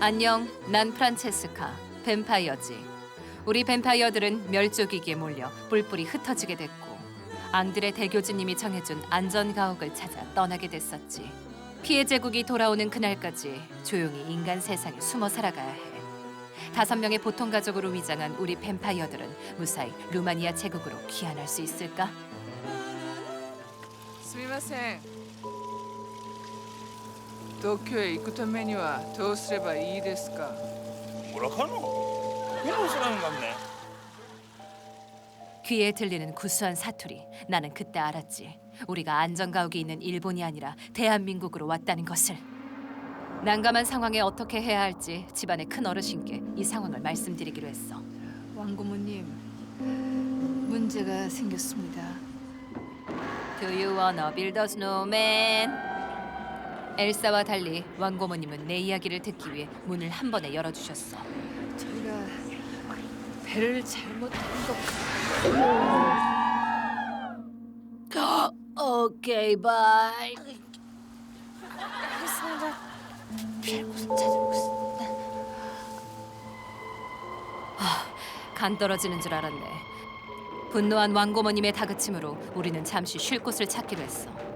안녕, 난 프란체스카, 뱀파이어지. 우리 뱀파이어들은 멸족위기에 몰려 뿔뿔이 흩어지게 됐고 앙드레 대교주님이 정해준 안전가옥을 찾아 떠나게 됐었지. 피해 제국이 돌아오는 그날까지 조용히 인간 세상에 숨어 살아가야 해. 다섯 명의 보통 가족으로 위장한 우리 뱀파이어들은 무사히 루마니아 제국으로 귀환할 수 있을까? 스미마셍 東京へ行くためにはどうすればいいですか 뭐라카노? 그런 사람 같네. 귀에 들리는 구수한 사투리. 나는 그때 알았지. 우리가 안전가옥이 있는 일본이 아니라 대한민국으로 왔다는 것을. 난감한 상황에 어떻게 해야 할지 집안의 큰 어르신께 이 상황을 말씀드리기로 했어. 왕고모님 문제가 생겼습니다. Do you wanna build a snowman? 엘사와 달리 왕고모님은 내 이야기를 듣기 위해 문을 한 번에 열어주셨어. 저희가 배를 잘못한 것 오케이 바이. 간 떨어지는 줄 알았네. 분노한 왕고모님의 다그침으로 우리는 잠시 쉴 곳을 찾기로 했어.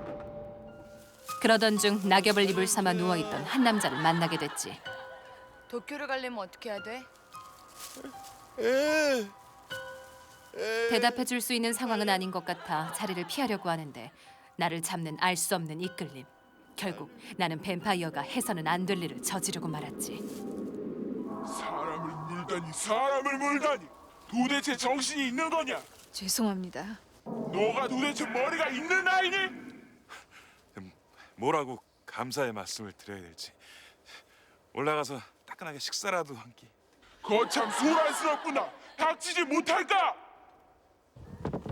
그러던 중 낙엽을 입을 삼아 누워 있던 한 남자를 만나게 됐지. 도쿄를 가려면 어떻게 해야 돼? 대답해 줄 수 있는 상황은 아닌 것 같아 자리를 피하려고 하는데 나를 잡는 알 수 없는 이끌림. 결국 나는 뱀파이어가 해서는 안 될 일을 저지르고 말았지. 사람을 물다니 사람을 물다니 도대체 정신이 있는 거냐? 죄송합니다. 너가 도대체 머리가 있는 아이니? 뭐라고 감사의 말씀을 드려야 될지 올라가서 따끈하게 식사라도 한 끼. 거참 소란스럽구나. 닥치지 못할까?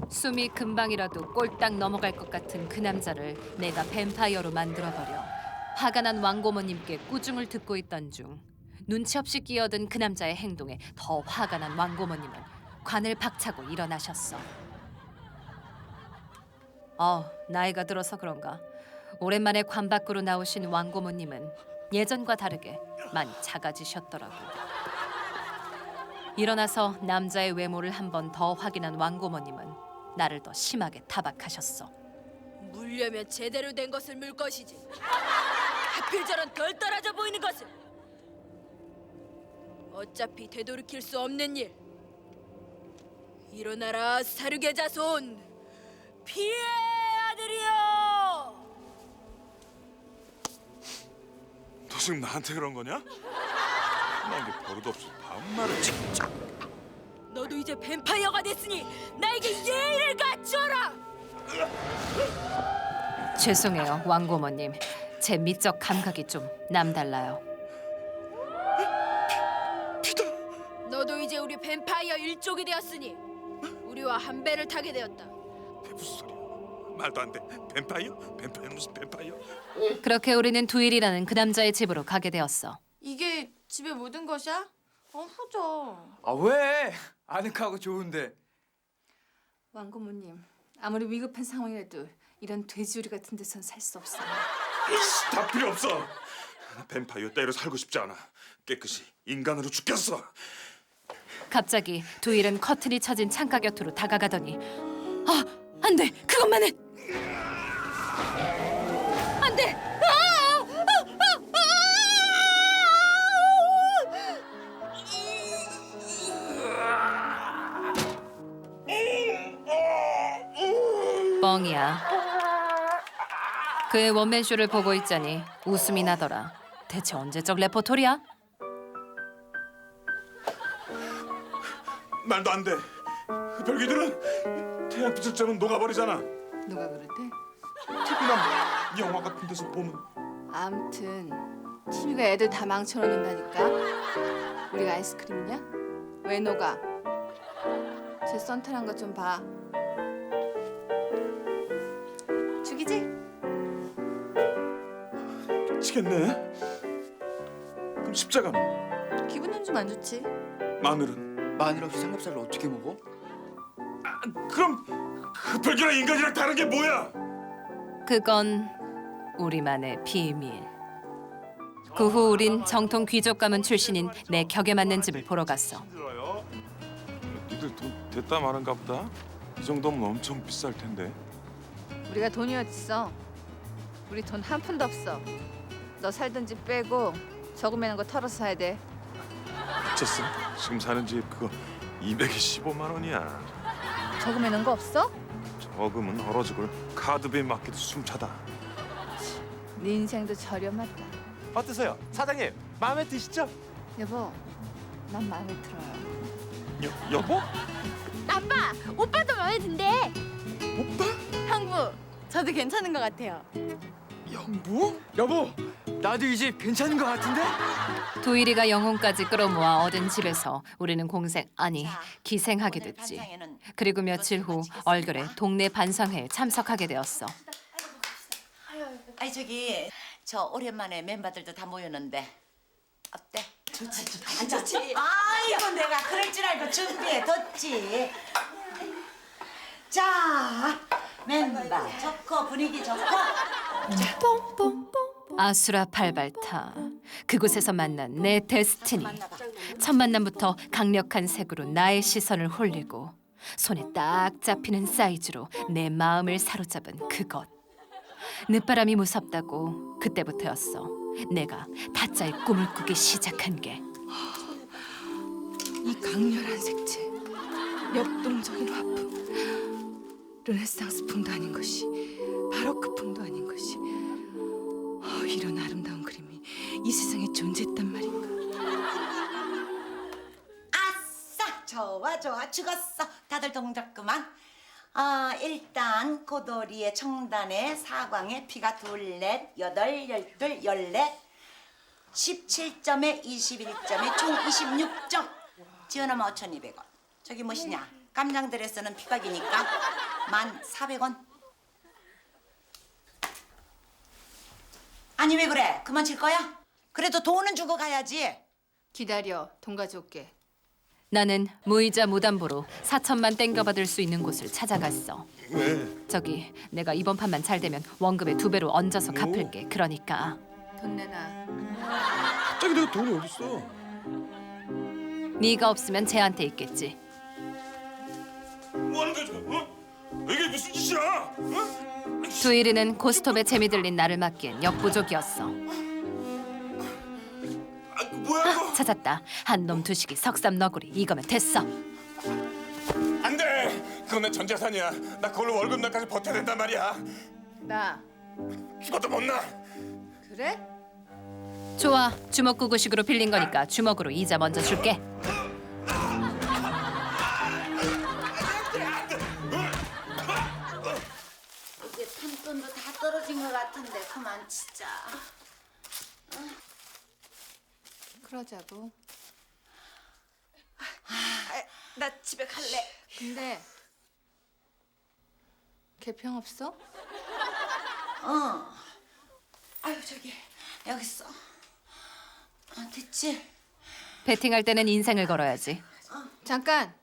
숨이 금방이라도 꼴딱 넘어갈 것 같은 그 남자를 내가 뱀파이어로 만들어버려 화가 난 왕고모님께 꾸중을 듣고 있던 중 눈치 없이 끼어든 그 남자의 행동에 더 화가 난 왕고모님은 관을 박차고 일어나셨어. 어, 나이가 들어서 그런가 오랜만에 관 밖으로 나오신 왕고모님은 예전과 다르게 많이 작아지셨더라고. 일어나서 남자의 외모를 한 번 더 확인한 왕고모님은 나를 더 심하게 타박하셨어. 물려면 제대로 된 것을 물 것이지. 하필 저런 덜 떨어져 보이는 것을. 어차피 되돌이킬 수 없는 일. 일어나라 사륙의 자손. 피해 지금 나한테 그런 거냐? 나게 버릇 없어 반말을 진짜. 너도 이제 뱀파이어가 됐으니 나에게 예의를 갖춰라. 죄송해요, 왕고모님. 제 미적 감각이 좀 남달라요. 너도 이제 우리 뱀파이어 일족이 되었으니 우리와 한 배를 타게 되었다. 무슨 소리야? 말도 안 돼. 뱀파이어? 뱀파이어 무슨 뱀파이어? 그렇게 우리는 두일이라는 그 남자의 집으로 가게 되었어. 이게 집에 묻은 것이야? 어, 후져. 아 왜? 아늑하고 좋은데. 왕고모님 아무리 위급한 상황이라도 이런 돼지우리 같은 데선 살 수 없어요. 이씨, 다 필요 없어. 뱀파이어 따위로 살고 싶지 않아. 깨끗이 인간으로 죽겠어. 갑자기 두일은 커튼이 쳐진 창가 곁으로 다가가더니 아, 안 돼. 그것만은 안 돼. 뻥이야. 그의 원맨쇼를 보고 있자니 웃음이 나더라. 대체 언제적 레퍼토리야? 말도 안 돼. 별기들은 태양 빛을 쬐면 녹아버리잖아. 누가 그러대? TV나 영화 같은 데서 보면 아무튼 TV가 애들 다 망쳐놓는다니까. 우리가 아이스크림이냐? 왜 녹아? 제 썬탄한 거좀 봐. 죽이지? 미치겠네. 그럼 십자가는? 기분은 좀 안 좋지. 마늘은? 마늘 없이 삼겹살을 어떻게 먹어? 아, 그럼 그 별기랑 인간이랑 다른 게 뭐야? 그건 우리만의 비밀. 그 후 우린 정통 귀족 가문 출신인 내 격에 맞는 집을 보러 갔어. 힘들어요. 니들 돈 됐다 마는가 보다. 이 정도면 엄청 비쌀 텐데. 우리가 돈이 어딨어? 우리 돈 한 푼도 없어. 너 살던 집 빼고 저금해놓은 거 털어서 사야 돼. 미쳤어? 지금 사는 집 그거 215만 원이야. 저금해놓은 거 없어? 저금은 얼어 죽을 카드비 맞기도 숨차다. 네 인생도 저렴하다. 어떠세요? 사장님 마음에 드시죠? 여보, 난 마음에 들어요. 여, 여보? 아빠, 오빠도 마음에 든대. 오빠? 형부, 저도 괜찮은 것 같아요. 뭐? 여보, 나도 이 집 괜찮은 것 같은데? 도일이가 영혼까지 끌어모아 얻은 집에서 우리는 공생 아니 기생하게 됐지. 그리고 며칠 후 얼결에 동네 반상회에 참석하게 되었어. 아니 저기 저 오랜만에 멤버들도 다 모였는데 어때? 좋지 좋지 좋지 아이고 내가 그럴 줄 알고 준비해뒀지 자 멤버. 좋고 분위기 좋고 아수라 팔발타. 그곳에서 만난 내 데스티니. 첫 만남부터 강력한 색으로 나의 시선을 홀리고 손에 딱 잡히는 사이즈로 내 마음을 사로잡은 그것. 늦바람이 무섭다고 그때부터였어. 내가 타짜의 꿈을 꾸기 시작한 게. 이 강렬한 색채, 역동적인 화풍, 르네상스 풍도 아닌 것이 바로크 풍도 아닌 것이. 어, 이런 아름다운 그림이 이 세상에 존재했단 말인가? 아싸 좋아 좋아 죽었어. 다들 동작 그만. 아 일단 고도리의 청단에 사광에 피가 둘넷 여덟 열둘 열넷. 17점에 21점에 총 26점. 지원하면 5,200원. 저기 무엇이냐? 깜장들에서는 피각이니까 1,400원 아니 왜 그래 그만 칠 거야? 그래도 돈은 주고 가야지 기다려, 돈 가져올게. 나는 무이자 무담보로 4천만 땡겨 받을 수 있는 곳을 찾아갔어 왜? 저기 내가 이번 판만 잘 되면 원금의 두 배로 얹어서 갚을게 그러니까 돈 내놔. 갑자기 내가 돈이 어딨어? 네가 없으면 쟤한테 있겠지 뭐 하는 거야 지금? 어? 이게 무슨 짓이야? 어? 두일이는 고스톱에 재미 들린 나를 맡기엔 역부족이었어 아, 뭐야 이거? 찾았다 한 놈 두식이 석삼 너구리 이거면 됐어 안 돼. 그건 내 전재산이야. 나 그걸로 월급 날까지 버텨야 된단 말이야. 나 죽어도 못 나. 그래? 좋아 주먹구구식으로 빌린 거니까 주먹으로 이자 먼저 줄게 탐돈도 다 떨어진 것 같은데 그만 진짜 그러자고. 나 집에 갈래 근데 개평 없어? 어 아유 저기 여기 있어 어, 됐지? 배팅할 때는 인생을 걸어야지 잠깐.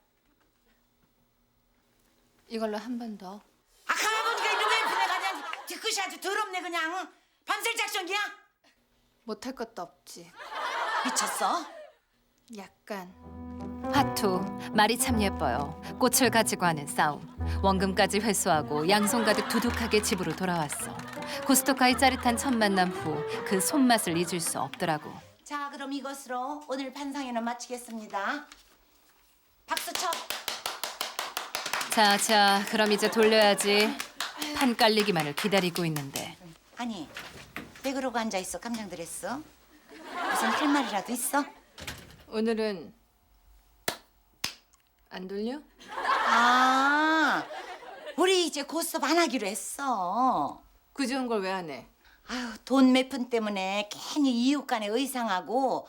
이걸로 한 번 더. 아 가만 보니까 이놈 왜 분해 뒤끝이 아주 더럽네 그냥 응? 밤샐 작전이야? 못할 것도 없지. 미쳤어? 약간. 화투 말이 참 예뻐요 꽃을 가지고 하는 싸움 원금까지 회수하고 양손 가득 두둑하게 집으로 돌아왔어 고스토카의 짜릿한 첫 만남 후 그 손맛을 잊을 수 없더라고 자 그럼 이것으로 오늘 반상회는 마치겠습니다 박수 쳐 자 자 그럼 이제 돌려야지 판 깔리기만을 기다리고 있는데 아니 왜 그러고 앉아 있어 깜장들했어? 무슨 할 말이라도 있어? 오늘은 안 돌려? 아 우리 이제 고스톱 안 하기로 했어 그 좋은 걸 왜 안 해? 아유 돈 몇 푼 때문에 괜히 이웃 간의 의상하고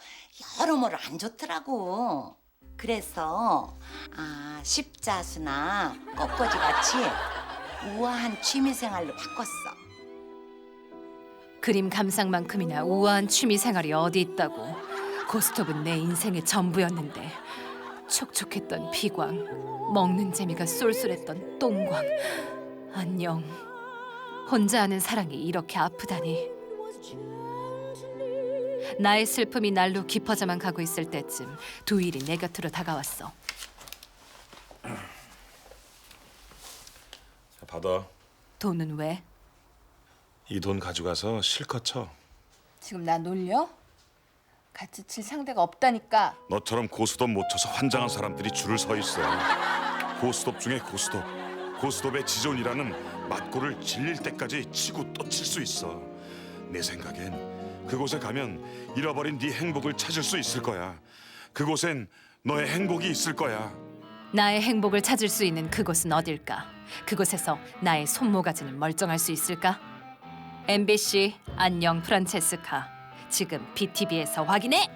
여러모로 안 좋더라고 그래서 아 십자수나 꽃꽂이 같이 우아한 취미생활로 바꿨어. 그림 감상만큼이나 우아한 취미 생활이 어디 있다고. 고스톱은 내 인생의 전부였는데 촉촉했던 피광 먹는 재미가 쏠쏠했던 똥광 안녕. 혼자 하는 사랑이 이렇게 아프다니. 나의 슬픔이 날로 깊어져만 가고 있을 때쯤 두일이 내 곁으로 다가왔어. 받아. 돈은 왜? 이 돈 가져가서 실컷 쳐. 지금 나 놀려? 같이 칠 상대가 없다니까. 너처럼 고스톱 못 쳐서 환장한 사람들이 줄을 서 있어. 고스톱 중에 고스톱. 고스톱의 지존이라는 맞고를 질릴 때까지 치고 또 칠 수 있어. 내 생각엔 그곳에 가면 잃어버린 네 행복을 찾을 수 있을 거야. 그곳엔 너의 행복이 있을 거야. 나의 행복을 찾을 수 있는 그곳은 어딜까? 그곳에서 나의 손모가지는 멀쩡할 수 있을까? MBC 안녕 프란체스카. 지금 BTV에서 확인해.